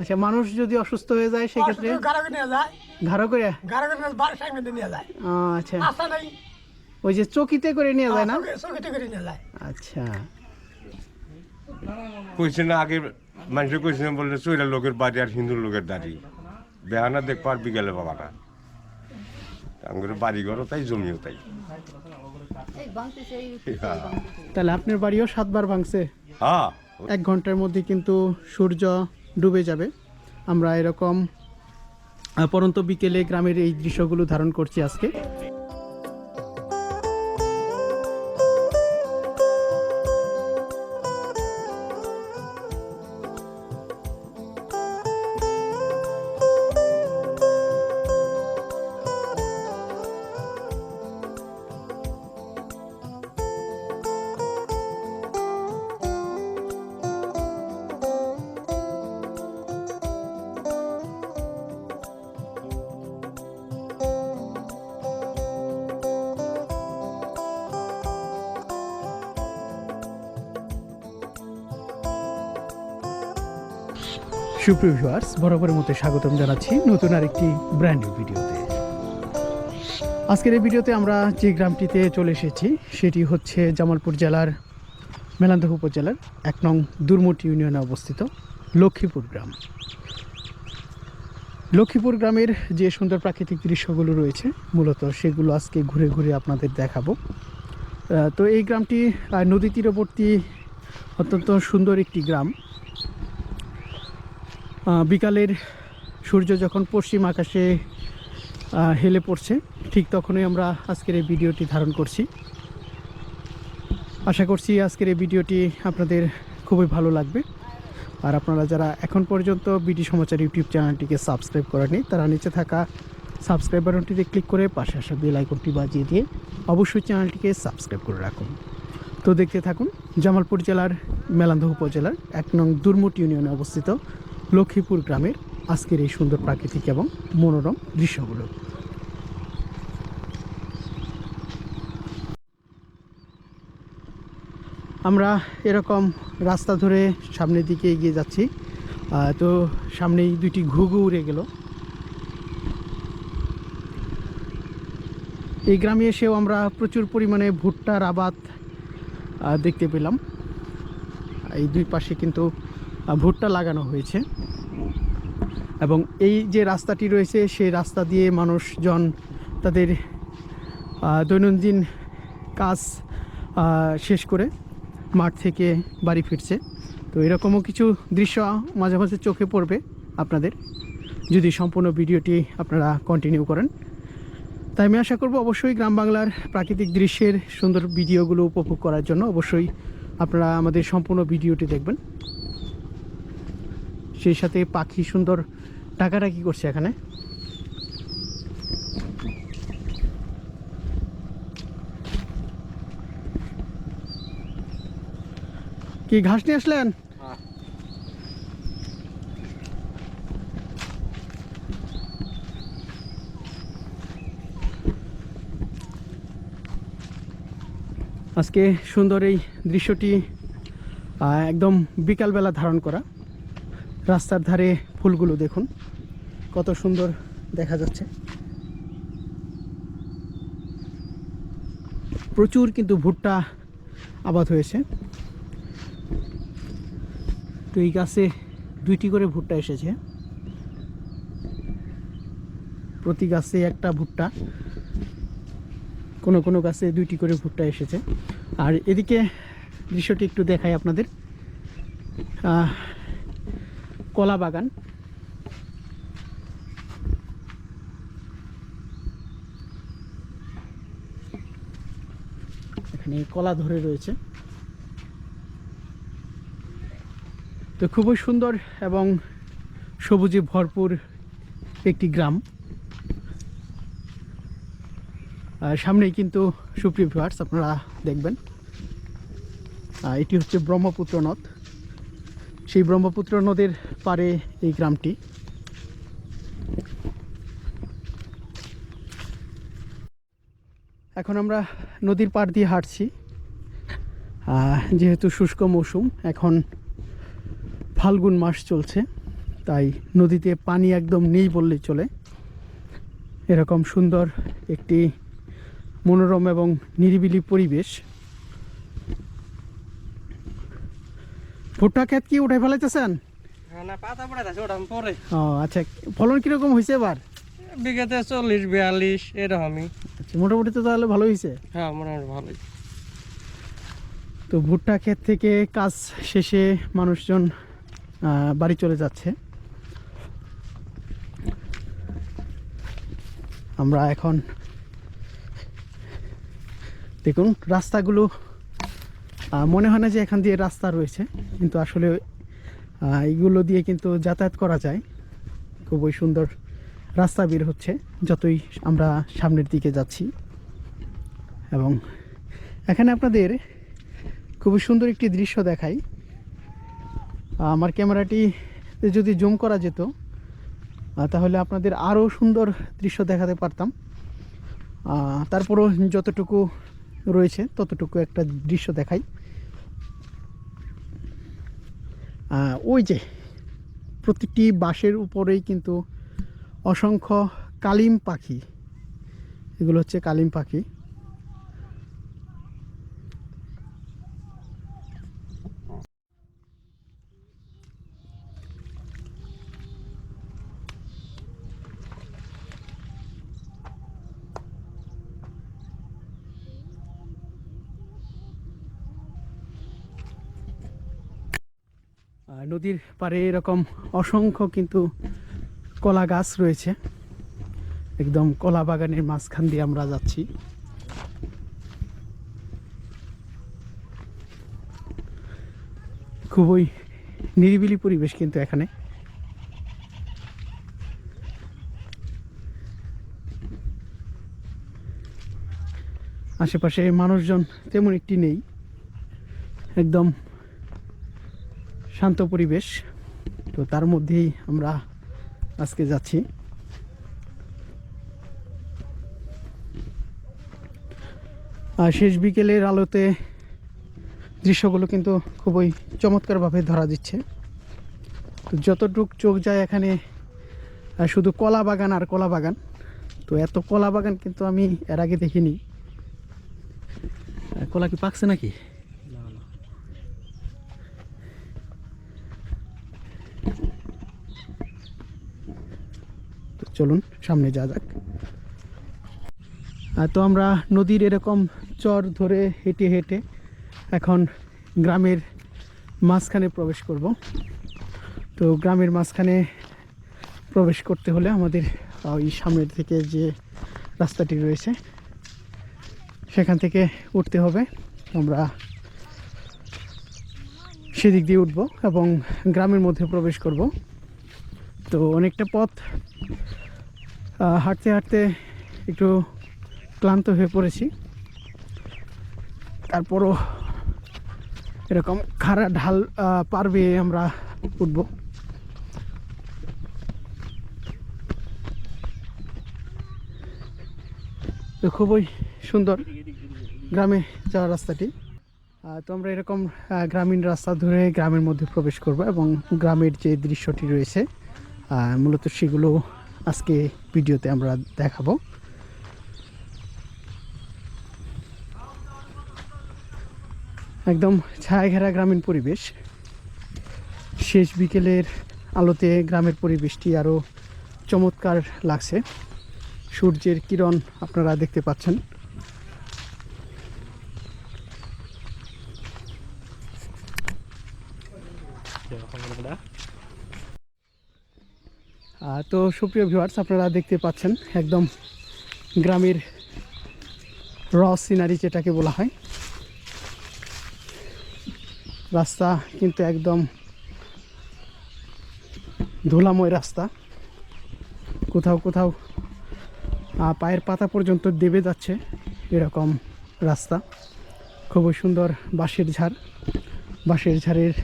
আচ্ছা মানুষ যদি অসুস্থ হয়ে যায় সেক্ষেত্রে? গাড়ি নিয়ে যায়। ঘাড়ো করে? আচ্ছা। ওই যে চকিতে করে নিয়ে যায় না? চকিতে করে নিয়ে যায়। আচ্ছা। কইছে না আগে মানুষ কইছে না বললে চৈরা লোকের বাড়ি আর হিন্দু লোকের দাড়ি। বেহানা দেখ পার বিকেলে বাবাটা। আমার বাড়ি ঘরও তাই জমিও তাই। তাহলে আপনার বাড়িও সাতবার ভাঙছে? হ্যাঁ। এক ঘণ্টার মধ্যে কিন্তু সূর্য ডুবে যাবে। আমরা এরকম পরন্ত বিকেলে গ্রামের এই দৃশ্যগুলো ধারণ করছি আজকে। সুপ্রিয় ভিউয়ার্স, বরাবরের মতো স্বাগতম জানাচ্ছি নতুন আরেকটি ব্র্যান্ড নিউ ভিডিওতে আজকের এই ভিডিওতে আমরা যে গ্রামটিতে চলে এসেছি, সেটি হচ্ছে জামালপুর জেলার মেলান্দহ উপজেলার এক নং দুর্মুট ইউনিয়নে অবস্থিত লক্ষ্মীপুর গ্রাম। লক্ষ্মীপুর গ্রামের যে সুন্দর প্রাকৃতিক দৃশ্যগুলো রয়েছে, মূলত সেগুলো আজকে ঘুরে ঘুরে আপনাদের দেখাবো। তো এই গ্রামটি নদী তীরবর্তী অত্যন্ত সুন্দর একটি গ্রাম। বিকালের সূর্য যখন পশ্চিম আকাশে হেলে পড়ছে, ঠিক তখনই আমরা আজকের এই ভিডিওটি ধারণ করছি। আশা করছি আজকের এই ভিডিওটি আপনাদের খুবই ভালো লাগবে। আর আপনারা যারা এখন পর্যন্ত বিডি সমাচার ইউটিউব চ্যানেলটিকে সাবস্ক্রাইব করেনি তারা নিচে থাকা সাবস্ক্রাইব বাটনটিতে ক্লিক করে পাশে আসা বেল আইকনটি বাজিয়ে দিয়ে অবশ্যই চ্যানেলটিকে সাবস্ক্রাইব করে রাখুন। তো দেখতে থাকুন, জামালপুর জেলার মেলান্দহ উপজেলার এক নং দুর্মুট ইউনিয়নে অবস্থিত লক্ষ্মীপুর গ্রামের আজকের এই সুন্দর প্রাকৃতিক এবং মনোরম দৃশ্যগুলো। আমরা এরকম রাস্তা ধরে সামনের দিকে এগিয়ে যাচ্ছি তো সামনেই দুইটি ঘুঘু উড়ে গেল। এই গ্রামে এসেও আমরা প্রচুর পরিমাণে ভুট্টার আবাদ দেখতে পেলাম। এই দুই পাশে কিন্তু ভুট্টা লাগানো হয়েছে। এবং এই যে রাস্তাটি রয়েছে, সেই রাস্তা দিয়ে মানুষজন তাদের দৈনন্দিন কাজ শেষ করে মাঠ থেকে বাড়ি ফিরছে। তো এরকমও কিছু দৃশ্য মাঝে মাঝে চোখে পড়বে আপনাদের। যদি সম্পূর্ণ ভিডিওটি আপনারা কন্টিনিউ করেন। তাই আমি আশা করব অবশ্যই গ্রাম বাংলার প্রাকৃতিক দৃশ্যের সুন্দর ভিডিওগুলো উপভোগ করার জন্য অবশ্যই আপনারা আমাদের সম্পূর্ণ ভিডিওটি দেখবেন। সেই সাথে পাখি সুন্দর ডাকাডাকি করছে এখানে। কি ঘাস নিয়ে আসলেন? আজকে সুন্দর এই দৃশ্যটি একদম বিকালবেলা ধারণ করা। রাস্তার ধারে ফুলগুলো দেখুন। কত সুন্দর দেখা যাচ্ছে। প্রচুর কিন্তু ভুট্টা আবাদ হয়েছে। তো এই গাছে দুইটি করে ভুট্টা এসেছে। প্রতি গাছে একটা ভুট্টা। কোনো কোনো গাছে দুইটি করে ভুট্টা এসেছে। আর এদিকে দৃশ্যটি একটু দেখাই আপনাদের। কলা বাগান। এখানে কলা ধরে রয়েছে। তো খুবই সুন্দর এবং সবুজে ভরপুর একটি গ্রাম। সামনেই কিন্তু সুপ্রিয় ভিউয়ার্স আপনারা দেখবেন। এটি হচ্ছে ব্রহ্মপুত্র নদ। সেই ব্রহ্মপুত্র নদের পারে এই গ্রামটি। এখন আমরা নদীর পাড় দিয়ে হাঁটছি। যেহেতু শুষ্ক মৌসুম, এখন ফাল্গুন মাস চলছে, তাই নদীতে পানি একদম নেই বললেই চলে। এরকম সুন্দর একটি মনোরম এবং নিরিবিলি পরিবেশ। ভুট্টা ক্ষেত কি উঠে ফেলাইতেছেন? হ্যাঁ, না পাতা পড়ে আছে ওটা পরে। ও আচ্ছা ফলন কীরকম হয়েছে এবার? বিঘাতে চল্লিশ বিয়াল্লিশ এরকমই। আচ্ছা মোটামুটি তো তাহলে ভালো হয়েছে হ্যাঁ মোটামুটি ভালোই। তো ভুট্টা ক্ষেত থেকে কাজ শেষে মানুষজন বাড়ি চলে যাচ্ছে। আমরা এখন দেখুন রাস্তাগুলো মনে হয় না যে এখান দিয়ে রাস্তা রয়েছে, কিন্তু আসলে এইগুলো দিয়ে কিন্তু যাতায়াত করা যায়। খুবই সুন্দর রাস্তা বের হচ্ছে, যতই আমরা সামনের দিকে যাচ্ছি। এবং এখানে আপনাদের খুবই সুন্দর একটি দৃশ্য দেখাই। আমার ক্যামেরাটি যদি জুম করা যেত তাহলে আপনাদের আরও সুন্দর দৃশ্য দেখাতে পারতাম। তারপরও যতটুকু রয়েছে, ততটুকু একটা দৃশ্য দেখাই। ওই যে প্রতিটি বাঁশের উপরেই কিন্তু অসংখ্য কালিম পাখি। এগুলো হচ্ছে কালিম পাখি। নদীর পাড়ে এরকম অসংখ্য কিন্তু কলা গাছ রয়েছে। একদম কলা বাগানের মাঝখান দিয়ে আমরা যাচ্ছি। খুবই নিরিবিলি পরিবেশ কিন্তু এখানে। আশেপাশে মানুষজন তেমন একটি নেই। একদম শান্ত পরিবেশ। তো তার মধ্যেই আমরা আজকে যাচ্ছি। আর শেষ বিকেলের আলোতে দৃশ্যগুলো কিন্তু খুবই চমৎকারভাবে ধরা দিচ্ছে। তো যতটুক চোখ যায় এখানে শুধু কলা বাগান আর কলা বাগান। তো এত কলা বাগান কিন্তু আমি এর আগে দেখিনি। কলা কি পাকছে নাকি তো চলুন, সামনে যা যাক। তো আমরা নদীর এরকম চর ধরে হেঁটে হেঁটে এখন গ্রামের মাঝখানে প্রবেশ করব। তো গ্রামের মাঝখানে প্রবেশ করতে হলে আমাদের ওই সামনের থেকে যে রাস্তাটি রয়েছে, সেখান থেকে উঠতে হবে। আমরা সেদিক দিয়ে উঠব এবং গ্রামের মধ্যে প্রবেশ করব। তো অনেকটা পথ হাঁটতে হাঁটতে একটু ক্লান্ত হয়ে পড়েছি। তারপরও এরকম খাড়া ঢাল পার বেয়ে আমরা উঠব। তো খুবই সুন্দর গ্রামে যাওয়ার রাস্তাটি। তো আমরা এরকম গ্রামীণ রাস্তা ধরে গ্রামের মধ্যে প্রবেশ করব এবং গ্রামের যে দৃশ্যটি রয়েছে মূলত সেগুলো আজকে ভিডিওতে আমরা দেখাবো। একদম ছায়া ঘেরা গ্রামীণ পরিবেশ। শেষ বিকেলের আলোতে গ্রামের পরিবেশটি আরও চমৎকার লাগছে। সূর্যের কিরণ আপনারা দেখতে পাচ্ছেন। তো সুপ্রিয় ভিউয়ার্স আপনারা দেখতে পাচ্ছেন একদম গ্রামের র সিনারি যেটাকে বলা হয়। রাস্তা কিন্তু একদম ধুলাময় রাস্তা। কোথাও কোথাও পায়ের পাতা পর্যন্ত দেবে যাচ্ছে এরকম রাস্তা। খুবই সুন্দর বাঁশের ঝাড়। বাঁশের ঝাড়ের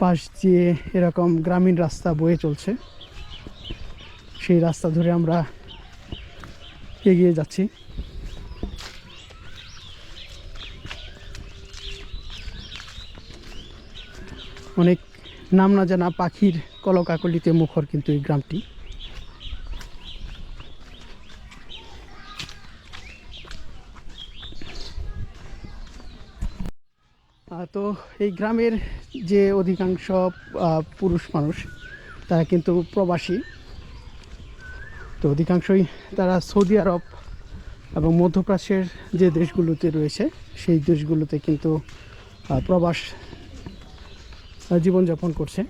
পাশ দিয়ে এরকম গ্রামীণ রাস্তা বয়ে চলছে। সেই রাস্তা ধরে আমরা এগিয়ে যাচ্ছি। অনেক নাম না জানা পাখির কলকাকলিতে মুখর কিন্তু এই গ্রামটি। তো এই গ্রামের যে অধিকাংশ পুরুষ মানুষ, তারা কিন্তু প্রবাসী। অধিকাংশই তারা সৌদি আরব এবং মধ্যপ্রাচ্যের যে দেশগুলোতে রয়েছে সেই দেশগুলোতে কিন্তু প্রবাস জীবনযাপন করছে।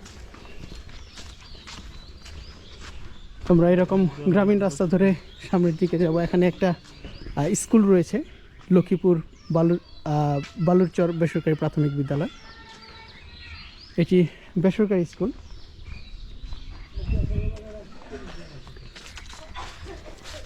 তোমরা এরকম গ্রামীণ রাস্তা ধরে সামনের দিকে যাব। এখানে একটা স্কুল রয়েছে লক্ষ্মীপুর বালু আহ, বালুরচর বেসরকারি প্রাথমিক বিদ্যালয়। এটি বেসরকারি স্কুল।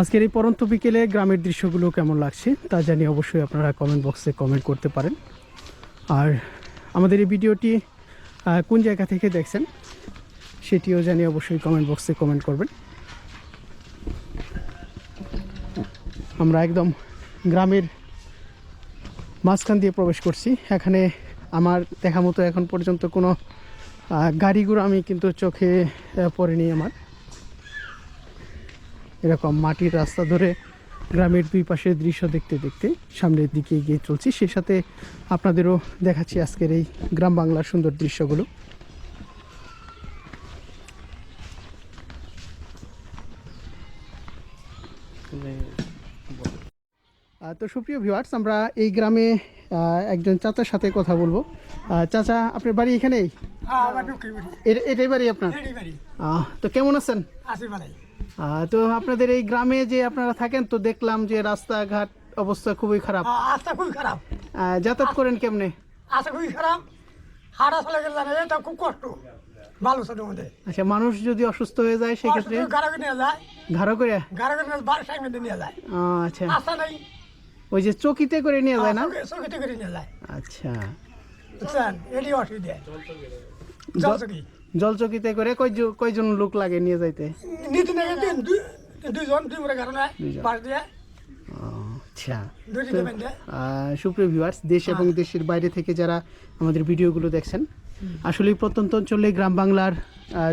আজকের এই পরন্ত বিকেলে গ্রামের দৃশ্যগুলো কেমন লাগছে তা জানি অবশ্যই আপনারা কমেন্ট বক্সে কমেন্ট করতে পারেন। আর আমাদের এই ভিডিওটি কোন জায়গা থেকে দেখছেন সেটিও জানি অবশ্যই কমেন্ট বক্সে কমেন্ট করবেন। আমরা একদম গ্রামের মাঝখান দিয়ে প্রবেশ করছি। এখানে আমার দেখা মতো এখন পর্যন্ত কোনো গাড়িগুলো আমি কিন্তু চোখে পড়েনি আমার। এরকম মাটির রাস্তা ধরে গ্রামের দুই পাশের দৃশ্য দেখতে দেখতে সামনের দিকে এগিয়ে চলছি। সে সাথে আপনাদেরও দেখাচ্ছি আজকের এই গ্রাম বাংলার সুন্দর দৃশ্যগুলো। তো সুপ্রিয় ভিউয়ার্স আমরা এই গ্রামে একজন চাচার সাথে কথা বলব। চাচা আপনার বাড়ি এখানেই? হ্যাঁ এটাই বাড়ি আপনার? তো কেমন আছেন? তো আপনাদের এই গ্রামে যে আপনারা থাকেন তো দেখলাম যে রাস্তাঘাট অবস্থা খুবই খারাপ। আস্তা খুবই খারাপ। যাতায়াত করেন কেমনে? আস্তা খুবই খারাপ। হাঁটা চলে গেলে এটা খুব কষ্ট ভালো ছোটোর মধ্যে। আচ্ছা মানুষ যদি অসুস্থ হয়ে যায় সেক্ষেত্রে গাড়ি নিয়ে যায় ঘাড়ো করে? গাড়ি করে সাইড মধ্যে নিয়ে যায়। আচ্ছা। আস্তা নেই। ওই যে চকিতে করে নিয়ে যায় না? চকিতে করে নিয়ে যায়। আচ্ছা। বুঝছেন এটি অসুবিধা। জল চকি। জল চকিতে করে কয়জন কয়জন লোক লাগে নিয়ে যাইতে? নীতি নেই তিন দুইজন দুই করে কারণে দুইজন। দিয়ে। আচ্ছা। সুপ্রিয় ভিউয়ার্স দেশ এবং দেশের বাইরে থেকে যারা আমাদের ভিডিওগুলো দেখছেন আসলে প্রত্যন্ত অঞ্চলে গ্রাম বাংলার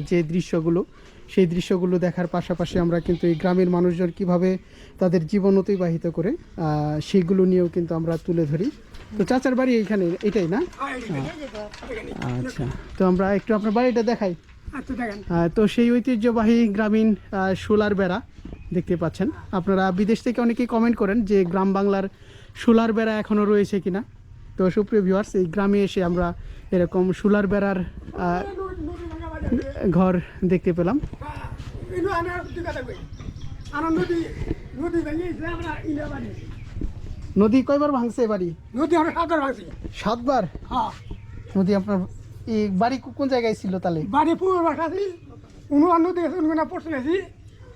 যে দৃশ্যগুলো সেই দৃশ্যগুলো দেখার পাশাপাশি আমরা কিন্তু এই গ্রামের মানুষজন কীভাবে তাদের জীবন অতিবাহিত করে সেইগুলো নিয়েও কিন্তু আমরা তুলে ধরি। তো চাচার বাড়ি এইখানে এটাই না? হ্যাঁ। আচ্ছা তো আমরা একটু আপনার বাড়িটা দেখাই। আচ্ছা তো সেই ঐতিহ্যবাহী গ্রামীণ সোলার বেড়া দেখতে পাচ্ছেন। আপনারা বিদেশ থেকে অনেকেই কমেন্ট করেন যে গ্রাম বাংলার সোলার বেড়া এখনও রয়েছে কিনা। তো সুপ্রিয় ভিউয়ার্স এই গ্রামে এসে আমরা এরকম সোলার বেড়ার ঘর দেখতে পেলাম। ইনু নদী ভেঙে কয়বার ভাঙছে বাড়ি? নদী আমরা সাঁতার ভাঙছি। সাতবার? হ্যাঁ। নদী আপনার এই বাড়ি কোন জায়গায় ছিল তাহলে? বাড়ি পুরো বাসা আছি। উনু আর নদী আছে উনু পড়তে গেছি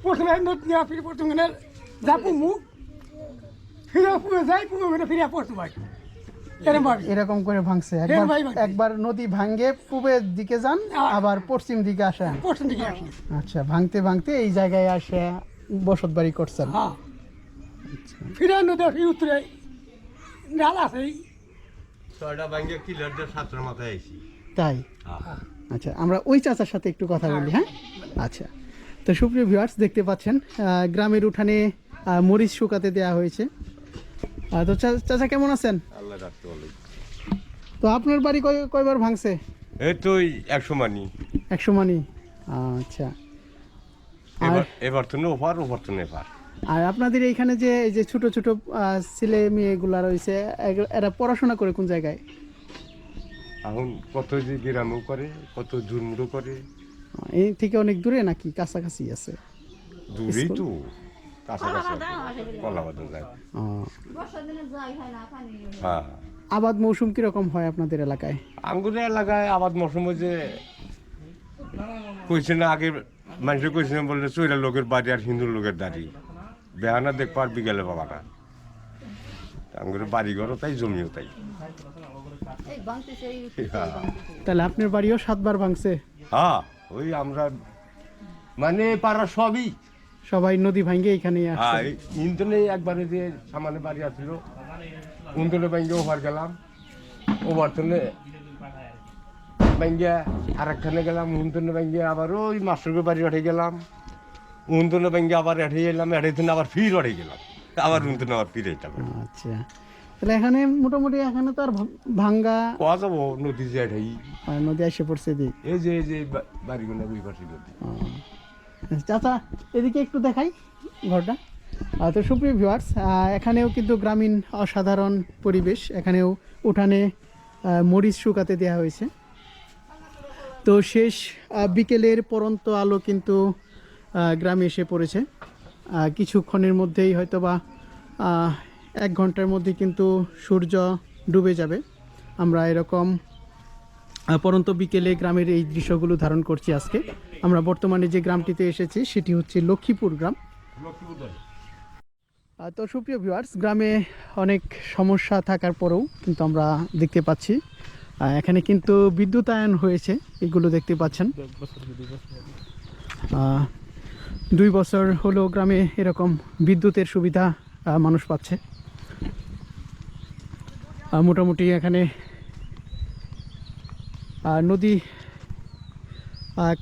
পড়তে গেছি নদী নিয়ে ফিরে পড়তে গেলে যা পুমু ফিরে পুমে যাই পুমে ফিরে ফিরে পড়তে পারি এরকম করে ভাঙছে। হ্যাঁ, একবার ভাই, একবার নদী ভাঙ্গে পূবের দিকে যান আবার পশ্চিম দিকে আসেন। পড়তে দিকে আসি আচ্ছা ভাঙতে ভাঙতে এই জায়গায় আসে বসত বাড়ি করছেন। হ্যাঁ। ফিরে নদী ফিরে উত্তরে আছে ছয়টা ব্যাংকে কিলার দিয়ে সাতটার মাথায় আইছি। তাই? আচ্ছা আমরা ওই চাচার সাথে একটু কথা বলি হ্যাঁ? আচ্ছা। তো সুপ্রিয় ভিউয়ার্স দেখতে পাচ্ছেন গ্রামের উঠানে মরিচ শুকাতে দেওয়া হয়েছে। তো চা- চাচা কেমন আছেন? আল্লাহ রাখতে তো আপনার বাড়ি কয় কয়বার ভাঙছে? এই তো একশো মানি। একশো মানি? আচ্ছা। এবার এবার তো ওভার ওভার তো নেপার। আর আপনাদের এইখানে যে এই যে ছোট ছোট ছেলে মেয়েগুলা রয়েছে এরা পড়াশোনা করে কোন জায়গায়? এখন কত যে গ্রামও করে কত জুরমুরও করে। এই থেকে অনেক দূরে নাকি? কাছাকাছি আছে? দূরেই তো। হ্যাঁ। আবাদ মৌসুম কীরকম হয় আপনাদের এলাকায়? আঙ্গুরের এলাকায় আবাদ মৌসুমে যে কইছে না আগে মানুষে কইছিলাম বললে চৈরা লোকের বাড়ি আর হিন্দু লোকের দাড়ি। বেহানা দেখবার বিকেলে আমার বাড়ি ঘরও তাই জমিও তাই। হ্যাঁ। তাহলে আপনার বাড়িও সাতবার ভাঙছে? হ্যাঁ ওই আমরা মানে পাড়া সবই। সবাই নদী ভাঙ্গে এখানেই হ্যাঁ আসছে ইন্দনে একবারে যে সামানে বাড়ি আসছিল উন্দনে ব্যাঙ্গে ওভার গেলাম। ওভার তনে ব্যাঙ্গে আরেকখানে গেলাম উন্দনে ব্যাঙ্গে আবার ওই মাস্টারকে বাড়ি উঠে গেলাম। উন্দনে ব্যাঙ্গে আবার এঠে গেলাম এঠে থেকে আবার ফির উঠে গেলাম। আবার উন্দনে আবার ফিরে যেতাম আচ্ছা। তাহলে এখানে মোটামুটি এখানে তো আর ভাঙ্গা কোয়া যাব? নদী যে এঠেই নদী এসে পড়ছে দিক এই যে এই যে বাড়িগুলো দুই পাশে নদী। চাচা এদিকে একটু দেখাই ঘরটা। তো সুপ্রিয় ভিউয়ার্স এখানেও কিন্তু গ্রামীণ অসাধারণ পরিবেশ। এখানেও উঠানে মরিচ শুকাতে দেওয়া হয়েছে। তো শেষ বিকেলের পরন্ত আলো কিন্তু গ্রামে এসে পড়েছে। কিছুক্ষণের মধ্যেই হয়তো বা এক ঘণ্টার মধ্যে কিন্তু সূর্য ডুবে যাবে। আমরা এরকম পরন্ত বিকেলে গ্রামের এই দৃশ্যগুলো ধারণ করছি আজকে। আমরা বর্তমানে যে গ্রামটিতে এসেছি সেটি হচ্ছে লক্ষ্মীপুর গ্রাম। তো সুপ্রিয় ভিউয়ার্স গ্রামে অনেক সমস্যা থাকার পরেও কিন্তু আমরা দেখতে পাচ্ছি এখানে কিন্তু বিদ্যুতায়ন হয়েছে এগুলো দেখতে পাচ্ছেন। দুই বছর হলো গ্রামে এরকম বিদ্যুতের সুবিধা মানুষ পাচ্ছে। মোটামুটি এখানে নদী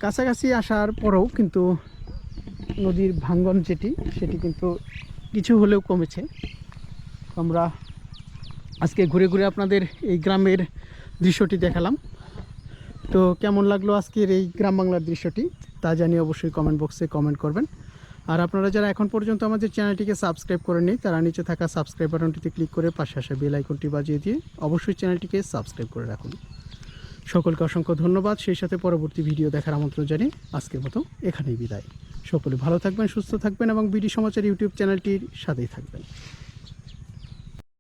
কাছাকাছি আসার পরেও কিন্তু নদীর ভাঙ্গন যেটি, সেটি কিন্তু কিছু হলেও কমেছে। আমরা আজকে ঘুরে ঘুরে আপনাদের এই গ্রামের দৃশ্যটি দেখালাম। তো কেমন লাগল আজকের এই গ্রাম বাংলার দৃশ্যটি? তা জানিয়ে অবশ্যই কমেন্ট বক্সে কমেন্ট করবেন। আর আপনারা যারা এখন পর্যন্ত আমাদের চ্যানেলটিকে সাবস্ক্রাইব করেননি, তারা নিচে থাকা সাবস্ক্রাইব বাটনটিতে ক্লিক করে পাশে আসা বেল আইকনটি বাজিয়ে দিয়ে অবশ্যই চ্যানেলটিকে সাবস্ক্রাইব করে রাখুন। সকলকে অসংখ্য ধন্যবাদ। সেই সাথে পরবর্তী ভিডিও দেখার আমন্ত্রণ জানিয়ে আজকের মতো এখানেই বিদায়। সকলে ভালো থাকবেন, সুস্থ থাকবেন এবং বিডি সমাচার ইউটিউব চ্যানেলটির সাথেই থাকবেন।